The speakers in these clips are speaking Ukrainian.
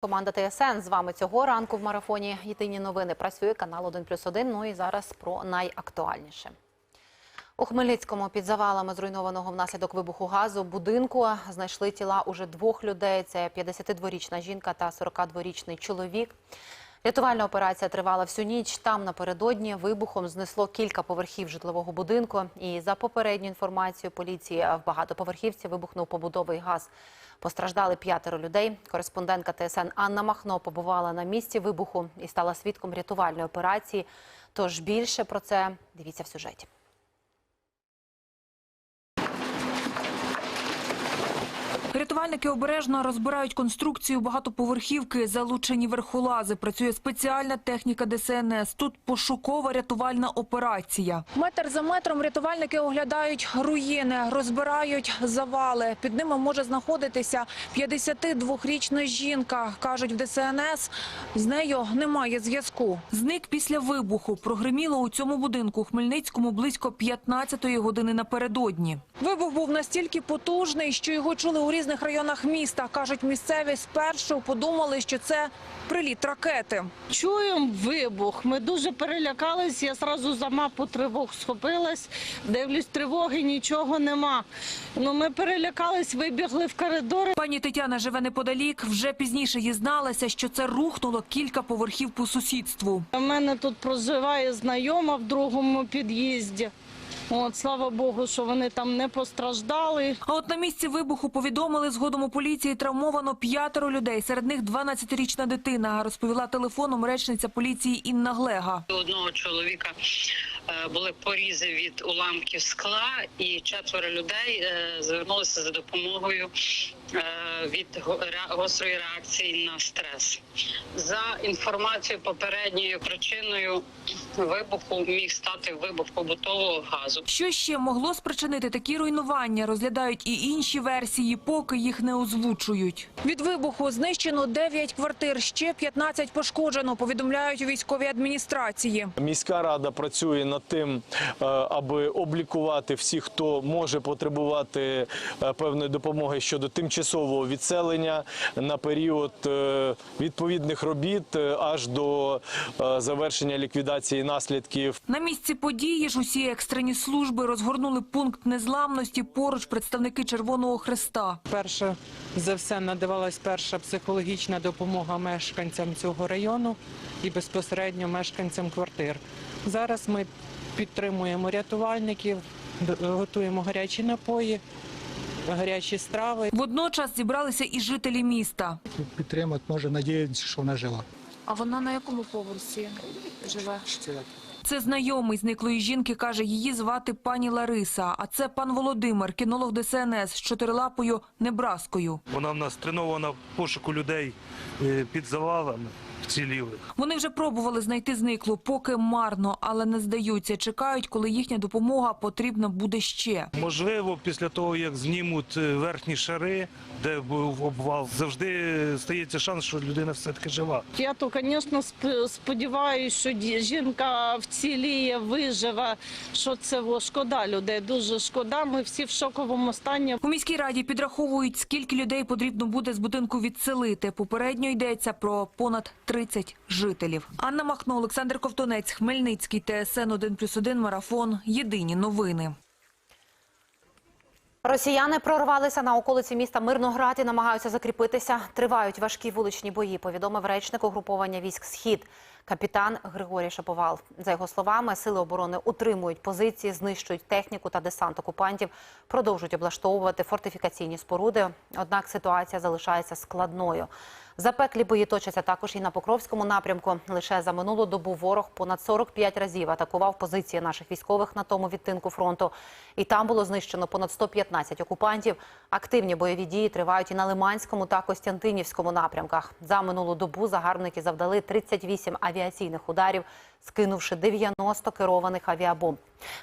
Команда ТСН з вами цього ранку в марафоні Єдині новини працює канал 1+,1. Ну і зараз про найактуальніше. У Хмельницькому під завалами зруйнованого внаслідок вибуху газу будинку знайшли тіла уже двох людей. Це 52-річна жінка та 42-річний чоловік. Рятувальна операція тривала всю ніч. Там напередодні вибухом знесло кілька поверхів житлового будинку. І за попередню інформацією поліції в багатоповерхівці вибухнув побудовий газ. Постраждали п'ятеро людей. Кореспондентка ТСН Анна Махно побувала на місці вибуху і стала свідком рятувальної операції. Тож більше про це дивіться в сюжеті. Рятувальники обережно розбирають конструкцію багатоповерхівки, залучені верхолази. Працює спеціальна техніка ДСНС. Тут пошукова рятувальна операція. Метр за метром рятувальники оглядають руїни, розбирають завали. Під ними може знаходитися 52-річна жінка. кажуть в ДСНС. З нею немає зв'язку. Зник після вибуху. Прогреміло у цьому будинку у Хмельницькому близько 15-ї години напередодні. Вибух був настільки потужний, що його чули у різних районах міста. Кажуть, місцеві спершу подумали, що це приліт ракети. Чуємо вибух. Ми дуже перелякались. Я зразу за мапу тривог схопилась. Дивлюсь, тривоги нічого нема. Ну ми перелякались, вибігли в коридори. Пані Тетяна живе неподалік. Вже пізніше дізналася, що це рухнуло кілька поверхів по сусідству. У мене тут проживає знайома в другому під'їзді. От слава Богу, що вони там не постраждали. А от на місці вибуху повідомили згодом у поліції травмовано п'ятеро людей. Серед них 12-річна дитина, розповіла телефоном речниця поліції Інна Глега. У одного чоловіка е, були порізи від уламків скла, і четверо людей е, звернулися за допомогою від го- гострої реакції на стрес. За інформацією попередньою причиною вибуху міг стати вибух побутового газу. Що ще могло спричинити такі руйнування? Розглядають і інші версії, поки їх не озвучують. Від вибуху знищено 9 квартир, ще 15 пошкоджено, повідомляють у військовій адміністрації. Міська рада працює над тим, е, аби облікувати всіх, хто може потребувати е, певної допомоги щодо тимчасового відселення на період е, відповідних робіт е, аж до е, завершення ліквідації наслідків На місці події ж усі екстрені служби розгорнули пункт незламності. Поруч представники Червоного Хреста. Перше за все надавалась перша психологічна допомога мешканцям цього району і безпосередньо мешканцям квартир. Зараз ми підтримуємо рятувальників, готуємо гарячі напої, гарячі страви. Водночас зібралися і жителі міста. підтримати, може надіятися, що вона жила. А вона на якому поверсі живе? Це знайомий зниклої жінки, каже, її звати пані Лариса. А це пан Володимир, кінолог ДСНС з чотирилапою Небраскою. Вона в нас тренована в пошуку людей е, під завалами вцілілих. Вони вже пробували знайти зниклу, поки марно, але не здаються. Чекають, коли їхня допомога потрібна буде ще. Можливо, після того, як знімуть е, верхні шари, де був обвал, завжди стається шанс, що людина все-таки жива. Я то, звісно, сподіваюся, що жінка вціліє, виживе. Що це шкода людей, дуже шкода. Ми всі в шоковому стані. У міській раді підраховують, скільки людей потрібно буде з будинку відселити. Попередньо йдеться про понад 30 жителів. Анна Махно, Олександр Ковтунець, Хмельницький, ТСН 1+,1, Марафон. Єдині новини. Росіяни прорвалися на околиці міста Мирноград і намагаються закріпитися. Тривають важкі вуличні бої. Повідомив речник угруповання військ Схід капітан Григорій Шаповал. За його словами, сили оборони утримують позиції, знищують техніку та десант окупантів, продовжують облаштовувати фортифікаційні споруди. Однак ситуація залишається складною. Запеклі бої точаться також і на Покровському напрямку. Лише за минулу добу ворог понад 45 разів атакував позиції наших військових на тому відтинку фронту. І там було знищено понад 115 окупантів. Активні бойові дії тривають і на Лиманському та Костянтинівському напрямках. За минулу добу загарбники завдали 38 авіаційних ударів, скинувши 90 керованих авіабомб.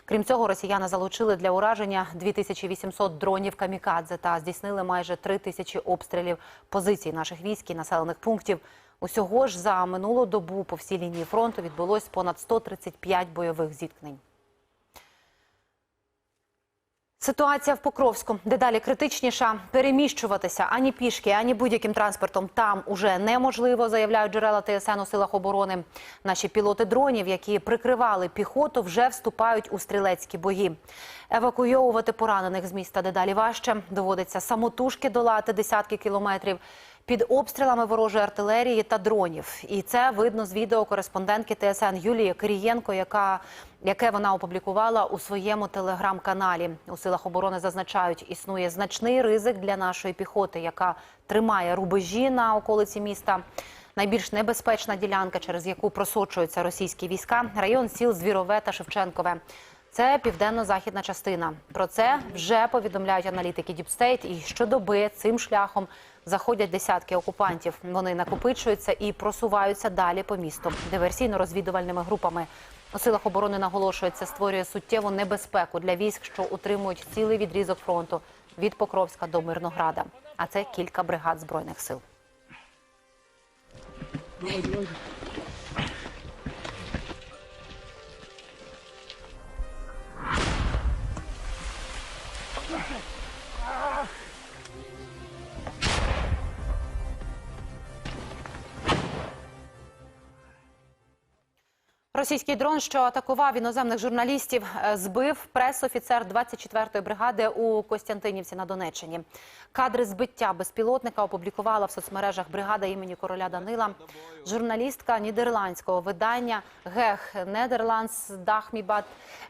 Крім цього, росіяни залучили для ураження 2800 дронів камікадзе та здійснили майже 3000 обстрілів позицій наших військ і населених пунктів. Усього ж за минулу добу по всій лінії фронту відбулось понад 135 бойових зіткнень. Ситуація в Покровську дедалі критичніша. Переміщуватися ані пішки, ані будь-яким транспортом там уже неможливо, заявляють джерела ТСН у силах оборони. Наші пілоти дронів, які прикривали піхоту, вже вступають у стрілецькі бої. Евакуйовувати поранених з міста дедалі важче. Доводиться самотужки долати десятки кілометрів під обстрілами ворожої артилерії та дронів. І це видно з відео кореспондентки ТСН Юлії Кирієнко, яка яке вона опублікувала у своєму телеграм-каналі. У силах оборони зазначають, існує значний ризик для нашої піхоти, яка тримає рубежі на околиці міста. Найбільш небезпечна ділянка, через яку просочуються російські війська, район сіл Звірове та Шевченкове. Це південно-західна частина. Про це вже повідомляють аналітики Діпстейт. І щодоби цим шляхом заходять десятки окупантів. Вони накопичуються і просуваються далі по місту диверсійно-розвідувальними групами. У силах оборони наголошується, створює суттєву небезпеку для військ, що утримують цілий відрізок фронту від Покровська до Мирнограда. А це кілька бригад збройних сил. Російський дрон, що атакував іноземних журналістів, е, збив прес-офіцер 24-ї бригади у Костянтинівці на Донеччині. Кадри збиття безпілотника опублікувала в соцмережах бригада імені короля Данила. Журналістка нідерландського видання Гех Недерландс Дахмібат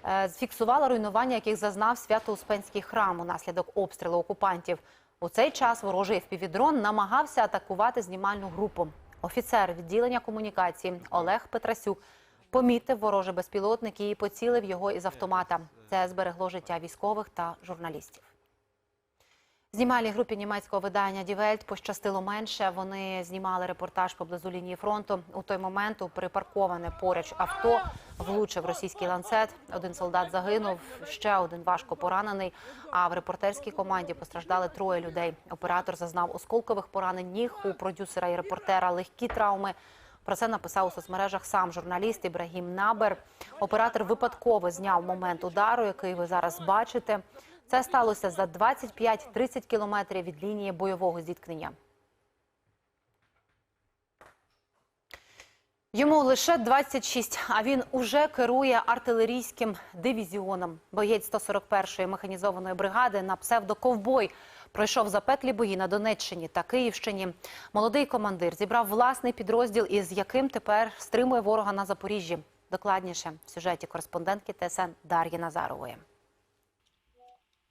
е, зфіксувала руйнування, яких зазнав Свято-Успенський храм унаслідок обстрілу окупантів. У цей час ворожий впівдрон намагався атакувати знімальну групу. Офіцер відділення комунікації Олег Петрасюк помітив ворожий безпілотник і поцілив його із автомата. Це зберегло життя військових та журналістів. Знімальній групі німецького видання Дівельт пощастило менше. Вони знімали репортаж поблизу лінії фронту. У той момент у припарковане поруч авто влучив російський ланцет. Один солдат загинув, ще один важко поранений. А в репортерській команді постраждали троє людей. Оператор зазнав осколкових поранень ніг у продюсера і репортера легкі травми. Про це написав у соцмережах сам журналіст Ібрагім Набер. Оператор випадково зняв момент удару, який ви зараз бачите. Це сталося за 25-30 кілометрів від лінії бойового зіткнення. Йому лише 26, а він уже керує артилерійським дивізіоном. Боєць 141-ї механізованої бригади на псевдоковбой пройшов запеклі бої на Донеччині та Київщині. Молодий командир зібрав власний підрозділ, із яким тепер стримує ворога на Запоріжжі. Докладніше в сюжеті кореспондентки ТСН Дар'ї Назарової.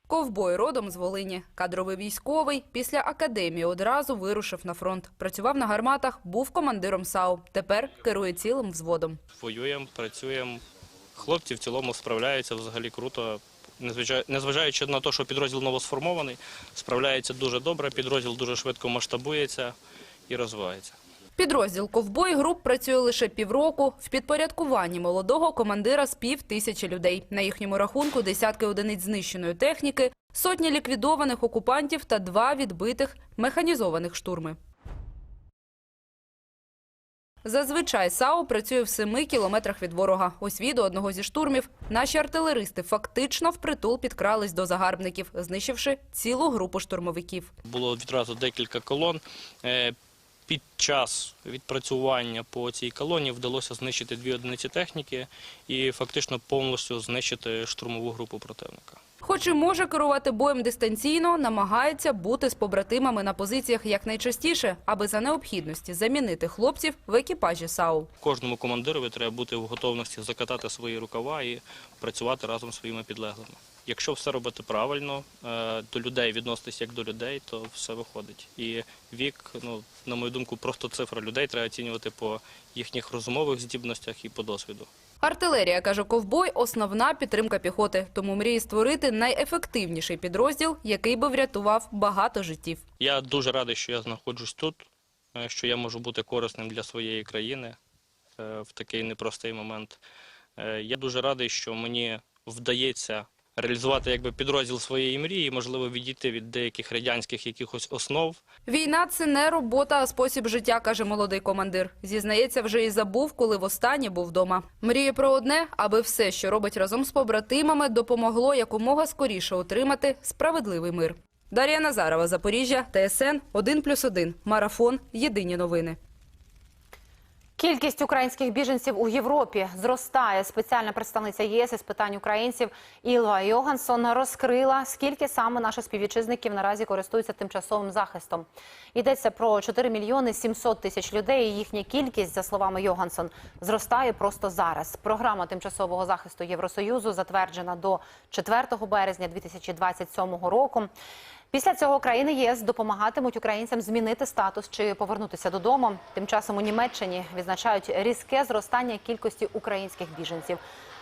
Ковбой родом з Волині. Кадровий військовий. Після академії одразу вирушив на фронт. Працював на гарматах, був командиром САУ. Тепер керує цілим взводом. воюємо, працюємо. Хлопці в цілому справляються взагалі круто. Незважаючи на те, що підрозділ новосформований, справляється дуже добре, підрозділ дуже швидко масштабується і розвивається. Підрозділ «Ковбой груп працює лише півроку. В підпорядкуванні молодого командира з пів тисячі людей. На їхньому рахунку десятки одиниць знищеної техніки, сотні ліквідованих окупантів та два відбитих механізованих штурми. Зазвичай САУ працює в семи кілометрах від ворога. Ось відео одного зі штурмів. Наші артилеристи фактично впритул підкрались до загарбників, знищивши цілу групу штурмовиків. Було відразу декілька колон. Під час відпрацювання по цій колоні вдалося знищити дві одиниці техніки і фактично повністю знищити штурмову групу противника. Хоч і може керувати боєм дистанційно, намагається бути з побратимами на позиціях якнайчастіше, аби за необхідності замінити хлопців в екіпажі САУ. Кожному командирові треба бути в готовності закатати свої рукава і працювати разом з своїми підлеглими. Якщо все робити правильно, е, до людей відноситись як до людей, то все виходить. І вік, ну на мою думку, просто цифра людей треба оцінювати по їхніх розумових здібностях і по досвіду. Артилерія, каже Ковбой, основна підтримка піхоти, тому мріє створити найефективніший підрозділ, який би врятував багато життів. Я дуже радий, що я знаходжусь тут, е, що я можу бути корисним для своєї країни е, в такий непростий момент. Я дуже радий, що мені вдається реалізувати якби підрозділ своєї мрії, можливо, відійти від деяких радянських якихось основ. Війна – це не робота, а спосіб життя, каже молодий командир. Зізнається, вже і забув, коли востаннє був вдома. Мріє про одне, аби все, що робить разом з побратимами, допомогло якомога скоріше отримати справедливий мир. Дар'я Назарова, Запоріжжя, ТСН 1+,1. Марафон. Єдині новини. Кількість українських біженців у Європі зростає. Спеціальна представниця єС із питань українців Ілва Йогансон розкрила, скільки саме наших співвітчизників наразі користуються тимчасовим захистом. Йдеться про 4 мільйони 700 тисяч людей. Їхня кількість, за словами Йогансон, зростає просто зараз. Програма тимчасового захисту Євросоюзу затверджена до 4 березня 2027 року. Після цього країни єС допомагатимуть українцям змінити статус чи повернутися додому. Тим часом у Німеччині відзначають різке зростання кількості українських біженців.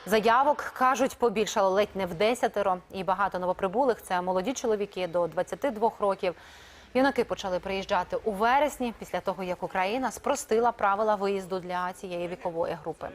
Заявок кажуть, побільшало ледь не в десятеро, і багато новоприбулих це молоді чоловіки до 22 років. Юнаки почали приїжджати у вересні після того, як Україна спростила правила виїзду для цієї вікової групи.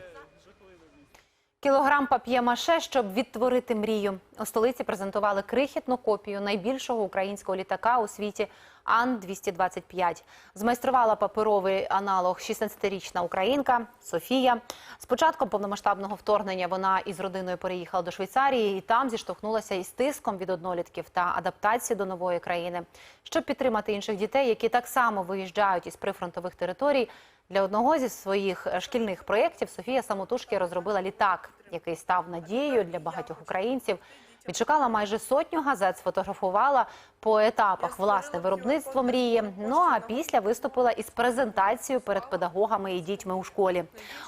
Кілограм пап'є-маше, щоб відтворити мрію. У столиці презентували крихітну копію найбільшого українського літака у світі Ан-225. Змайструвала паперовий аналог 16-річна українка Софія. З початком повномасштабного вторгнення вона із родиною переїхала до Швейцарії і там зіштовхнулася із тиском від однолітків та адаптації до нової країни. Щоб підтримати інших дітей, які так само виїжджають із прифронтових територій, для одного зі своїх е, шкільних проєктів Софія самотужки розробила літак, який став надією для багатьох українців. Відшукала майже сотню газет, сфотографувала по етапах власне виробництво мрії. Ну а після виступила із презентацією перед педагогами і дітьми у школі.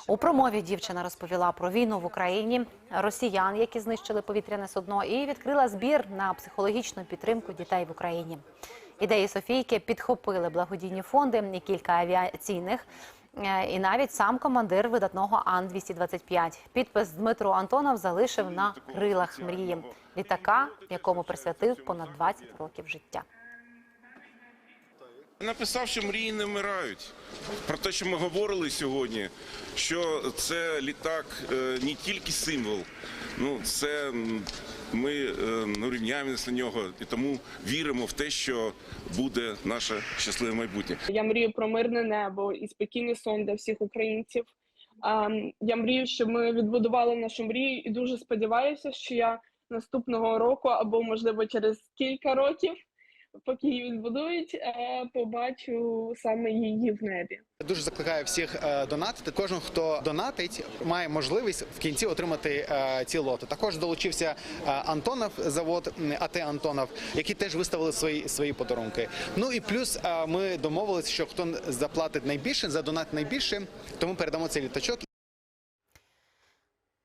У промові дівчина розповіла про війну в Україні, росіян, які знищили повітряне судно, і відкрила збір на психологічну підтримку дітей в Україні. Ідеї Софійки підхопили благодійні фонди і кілька авіаційних. Е, І навіть сам командир видатного Ан-225. Підпис Дмитро Антонов залишив на крилах мрії літака, якому присвятив понад 20 років життя. Написав, що мрії не вмирають. Про те, що ми говорили сьогодні, що це літак е, не тільки символ, ну це ми е, ну, рівняємося на нього і тому віримо в те, що буде наше щасливе майбутнє. Я мрію про мирне небо і спокійний сон для всіх українців. А, Я мрію, щоб ми відбудували нашу мрію, і дуже сподіваюся, що я наступного року або, можливо, через кілька років, поки її відбудують, побачу саме її в небі. Дуже закликаю всіх е, донатити. Кожен, хто донатить, має можливість в кінці отримати е, ці лоти. Також долучився е, Антонов завод АТ Антонов, які теж виставили свої свої подарунки. Ну і плюс ми домовилися, що хто заплатить найбільше, задонатить найбільше, тому передамо цей літачок.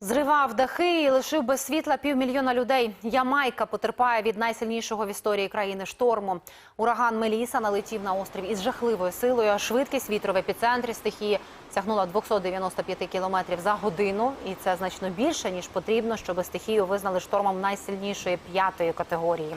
Зривав дахи і лишив без світла півмільйона людей. Ямайка потерпає від найсильнішого в історії країни шторму. Ураган Меліса налетів на острів із жахливою силою. Швидкість вітру в епіцентрі стихії сягнула 295 кілометрів за годину, і це значно більше ніж потрібно, щоб стихію визнали штормом найсильнішої п'ятої категорії.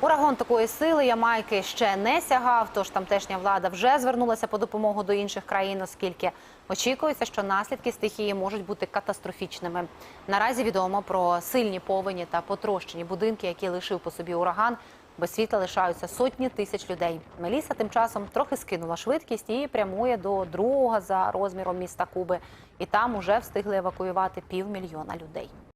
Ураган такої сили Ямайки ще не сягав, тож тамтешня влада вже звернулася по допомогу до інших країн, оскільки очікується, що наслідки стихії можуть бути катастрофічними. Наразі відомо про сильні повені та потрощені будинки, які лишив по собі ураган. Без світла лишаються сотні тисяч людей. Меліса тим часом трохи скинула швидкість і прямує до другого за розміром міста Куби. І там уже встигли евакуювати півмільйона людей.